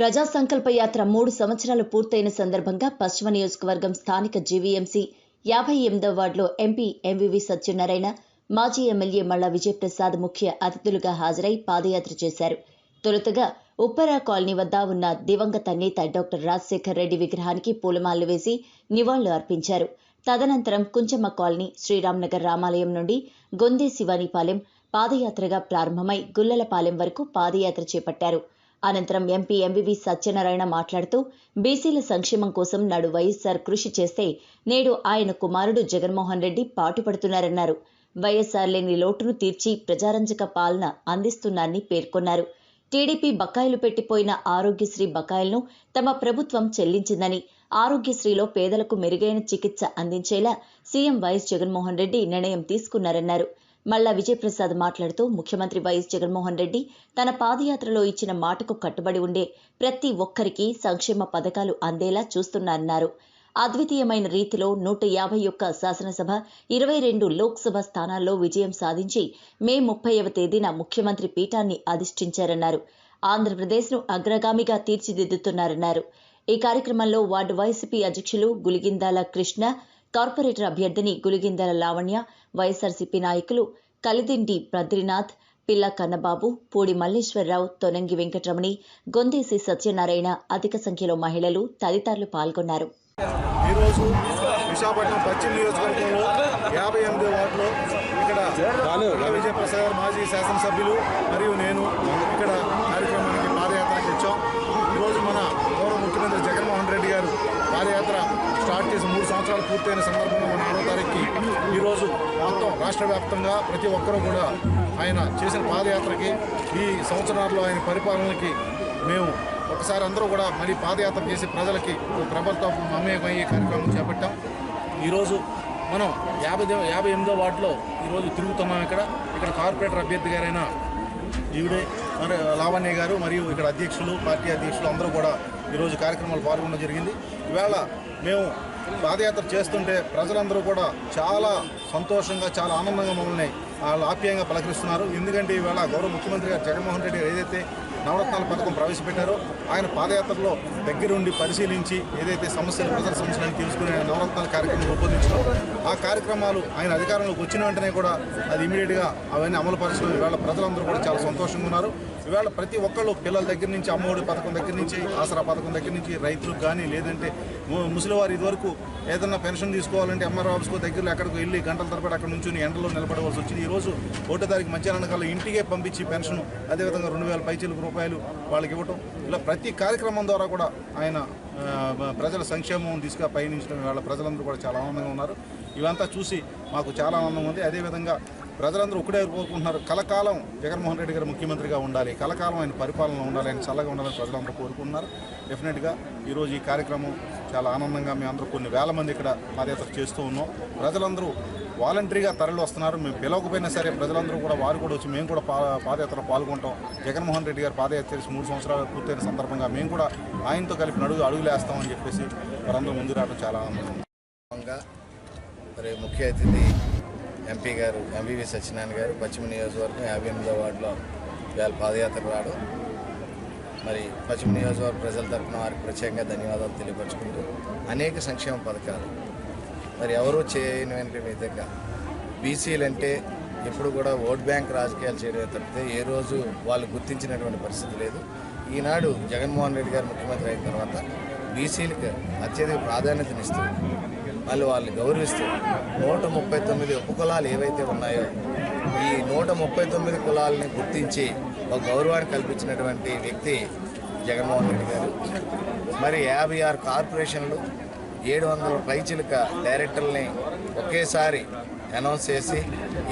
ప్రజా సంకల్ప యాత్ర మూడు సంవత్సరాలు పూర్తయిన సందర్భంగా పశ్చిమ నియోజకవర్గం స్థానిక జీవీఎంసీ యాభై ఎనిమిదవ వార్డులో ఎంపీ ఎంవివి సత్యనారాయణ మాజీ ఎమ్మెల్యే మల్లా విజయప్రసాద్ ముఖ్య అతిథులుగా హాజరై పాదయాత్ర చేశారు. తొలుతగా ఉప్పరా కాలనీ వద్ద ఉన్న దివంగత నేత డాక్టర్ రాజశేఖర్ రెడ్డి విగ్రహానికి పూలమాలలు వేసి నివాళులు అర్పించారు. తదనంతరం కుంచమ్మ కాలనీ శ్రీరామ్నగర్ రామాలయం నుండి గొందే శివానిపాలెం పాదయాత్రగా ప్రారంభమై గుల్లలపాలెం వరకు పాదయాత్ర చేపట్టారు. అనంతరం ఎంపీ ఎంవివి సత్యనారాయణ మాట్లాడుతూ బీసీల సంక్షేమం కోసం నాడు వైఎస్సార్ కృషి చేస్తే నేడు ఆయన కుమారుడు జగన్మోహన్ రెడ్డి పాటుపడుతున్నారన్నారు. వైఎస్సార్ లేని లోటును తీర్చి ప్రజారంజక పాలన అందిస్తున్నారని పేర్కొన్నారు. టీడీపీ బకాయిలు పెట్టిపోయిన ఆరోగ్యశ్రీ బకాయిలను తమ ప్రభుత్వం చెల్లించిందని ఆరోగ్యశ్రీలో పేదలకు మెరుగైన చికిత్స అందించేలా సీఎం వైఎస్ జగన్మోహన్ రెడ్డి నిర్ణయం తీసుకున్నారన్నారు. మళ్ళా విజయప్రసాద్ మాట్లాడుతూ ముఖ్యమంత్రి వైఎస్ జగన్మోహన్ రెడ్డి తన పాదయాత్రలో ఇచ్చిన మాటకు కట్టుబడి ఉండే ప్రతి ఒక్కరికి సంక్షేమ పథకాలు అందేలా చూస్తున్నారన్నారు అద్వితీయమైన రీతిలో నూట యాభై ఒక్క శాసనసభ ఇరవై రెండు లోక్సభ స్థానాల్లో విజయం సాధించి మే ముప్పైవ తేదీన ముఖ్యమంత్రి పీఠాన్ని అధిష్ఠించారన్నారు. ఆంధ్రప్రదేశ్ను అగ్రగామిగా తీర్చిదిద్దుతున్నారన్నారు. ఈ కార్యక్రమంలో వార్డు వైసీపీ అధ్యక్షులు గులిగిందాల కృష్ణ కార్పొరేటర్ అభ్యర్థిని గులిగిందాల లావణ్య వైఎస్ఆర్సీపీ నాయకులు కలిదిండి బద్రీనాథ్ పిల్ల కన్నబాబు పూడి మల్లేశ్వరరావు తొనంగి వెంకటరమణి గొందేసి సత్యనారాయణ అధిక సంఖ్యలో మహిళలు తదితరులు పాల్గొన్నారు. ఈరోజు విశాఖపట్నం పశ్చిమ నియోజకవర్గంలో యాభై ఎనిమిది వార్డులో ఇక్కడ విజయప్రసాద్ మాజీ శాసనసభ్యులు మరియు నేను ఇక్కడ కార్యక్రమానికి పాదయాత్రకు వచ్చాం. ఈరోజు మన గౌరవ ముఖ్యమంత్రి జగన్మోహన్ రెడ్డి గారు పాదయాత్ర స్టార్ట్ చేసి మూడు సంవత్సరాలు పూర్తయిన సందర్భంగా మన ఆరో తారీఖుకి ఈరోజు మొత్తం రాష్ట్ర వ్యాప్తంగా ప్రతి ఒక్కరూ కూడా ఆయన చేసిన పాదయాత్రకి ఈ సంవత్సరాల్లో ఆయన పరిపాలనకి మేము ఒకసారి అందరూ కూడా మళ్ళీ పాదయాత్ర చేసి ప్రజలకి ప్రభుత్వం మమేకమయ్యే కార్యక్రమం చేపట్టాం. ఈరోజు మనం యాభై యాభై ఎనిమిదో వార్డులో ఈరోజు తిరుగుతున్నాం ఇక్కడ. ఇక్కడ కార్పొరేటర్ అభ్యర్థి గారైన ఈవిడే మరి లావణ్య గారు మరియు ఇక్కడ అధ్యక్షులు పార్టీ అధ్యక్షులు అందరూ కూడా ఈరోజు కార్యక్రమాలు పాల్గొనడం జరిగింది. ఇవాళ మేము పాదయాత్ర చేస్తుంటే ప్రజలందరూ కూడా చాలా సంతోషంగా చాలా ఆనందంగా మమ్మల్ని వాళ్ళు ఆప్యాయంగా పలకరిస్తున్నారు. ఎందుకంటే ఈవేళ గౌరవ ముఖ్యమంత్రి గారు జగన్మోహన్ రెడ్డి గారు ఏదైతే నవరత్నాల పథకం ప్రవేశపెట్టారో. ఆయన పాదయాత్రలో దగ్గరుండి పరిశీలించి ఏదైతే సమస్యలు ప్రజల సమస్యలను తెలుసుకునే నవరత్నాల కార్యక్రమం రూపొందించడం ఆ కార్యక్రమాలు ఆయన అధికారంలోకి వచ్చిన వెంటనే కూడా అది ఇమీడియట్గా అవన్నీ అమలు పరచడం ఇవాళ ప్రజలందరూ కూడా చాలా సంతోషంగా ఉన్నారు. ఇవాళ ప్రతి ఒక్కళ్ళు పిల్లల దగ్గర నుంచి అమ్మఒడి పథకం దగ్గర నుంచి ఆసరా పథకం దగ్గర నుంచి రైతులకు కానీ లేదంటే ముసలివారు ఇదివరకు ఏదన్నా పెన్షన్ తీసుకోవాలంటే ఎంఆర్ ఆఫీస్కో దగ్గరలో ఎక్కడికి వెళ్ళి గంటల తరబడి అక్కడ నుంచి ఎండలో నిలబడవలసి వచ్చింది. ఈరోజు ఒకటో తారీఖు మధ్యాహ్నం కల్లా ఇంటికే పంపించి పెన్షన్ అదేవిధంగా రెండు వేల పైచీలకు రూపాయలు వాళ్ళకి ఇవ్వటం. ఇలా ప్రతి కార్యక్రమం ద్వారా కూడా ఆయన ప్రజల సంక్షేమం దిశగా పయనించడం వాళ్ళ ప్రజలందరూ కూడా చాలా ఆనందంగా ఉన్నారు. ఇవంతా చూసి మాకు చాలా ఆనందం ఉంది. అదేవిధంగా ప్రజలందరూ ఒకటే కోరుకుంటున్నారు. కలకాలం జగన్మోహన్ రెడ్డి గారు ముఖ్యమంత్రిగా ఉండాలి. కలకాలం ఆయన పరిపాలన ఉండాలి. ఆయన చల్లగా ఉండాలని ప్రజలందరూ కోరుకుంటున్నారు. డెఫినెట్గా ఈరోజు ఈ కార్యక్రమం చాలా ఆనందంగా మేము అందరూ కొన్ని వేల మంది ఇక్కడ పాదయాత్ర చేస్తూ ఉన్నాం. ప్రజలందరూ వాలంటరీగా తరలి వస్తున్నారు. మేము పిలవకపోయినా సరే ప్రజలందరూ కూడా వారు కూడా వచ్చి మేము కూడా పా పాదయాత్రలో పాల్గొంటాం. జగన్మోహన్ రెడ్డి గారు పాదయాత్ర చేసి మూడు సంవత్సరాలు పూర్తయిన సందర్భంగా మేము కూడా ఆయనతో కలిపి నడుగు అడుగులేస్తామని చెప్పేసి వారందరూ ముందు రావడం చాలా ఆనందంగా మరి ముఖ్య అతిథి ఎంపీ గారు ఎంవివి సత్యనారాయణ గారు పశ్చిమ నియోజకవర్గం యాభై ఎనిమిదో వార్డులో వేళ పాదయాత్ర రావడం. మరి పశ్చిమ నియోజకవర్గ ప్రజల తరపున వారికి ప్రత్యేకంగా ధన్యవాదాలు తెలియపరుచుకుంటూ అనేక సంక్షేమ పథకాలు మరి ఎవరూ చేయని విధంగా బీసీలు అంటే ఎప్పుడు కూడా ఓట్ బ్యాంక్ రాజకీయాలు చేయడమే తప్పితే ఏ రోజు వాళ్ళు గుర్తించినటువంటి పరిస్థితి లేదు. ఈనాడు జగన్మోహన్ రెడ్డి గారు ముఖ్యమంత్రి అయిన తర్వాత బీసీలకు అత్యధిక ప్రాధాన్యతనిస్తూ వాళ్ళు వాళ్ళు గౌరవిస్తూ నూట ముప్పై తొమ్మిది ఉపకులాలు ఏవైతే ఉన్నాయో ఈ నూట ముప్పై తొమ్మిది కులాలని గుర్తించి ఒక గౌరవాన్ని కల్పించినటువంటి వ్యక్తి జగన్మోహన్ రెడ్డి గారు. మరి యాభై ఆరు కార్పొరేషన్లు ఏడు వందల పైచిలుక డైరెక్టర్లని ఒకేసారి అనౌన్స్ చేసి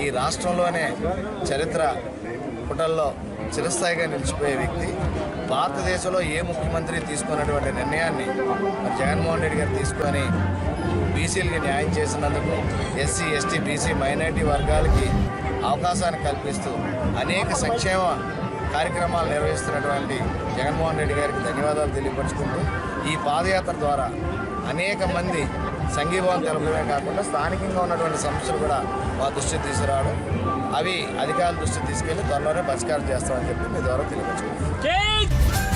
ఈ రాష్ట్రంలోనే చరిత్ర పుటల్లో చిరస్థాయిగా నిలిచిపోయే వ్యక్తి. భారతదేశంలో ఏ ముఖ్యమంత్రి తీసుకున్నటువంటి నిర్ణయాన్ని జగన్మోహన్ రెడ్డి గారు తీసుకొని బీసీలకి న్యాయం చేసినందుకు ఎస్సీ ఎస్టీ బీసీ మైనారిటీ వర్గాలకి అవకాశాన్ని కల్పిస్తూ అనేక సంక్షేమ కార్యక్రమాలు నిర్వహిస్తున్నటువంటి జగన్మోహన్ రెడ్డి గారికి ధన్యవాదాలు తెలియపరుచుకుంటూ ఈ పాదయాత్ర ద్వారా అనేక మంది సంఘీభావం తెలపడమే కాకుండా స్థానికంగా ఉన్నటువంటి సమస్యలు కూడా మా దృష్టికి తీసుకురావడం అవి అధికారుల దృష్టికి తీసుకెళ్ళి త్వరలోనే పరిష్కారం చేస్తామని చెప్పి మీ ద్వారా తెలియపరుచుకుంటాం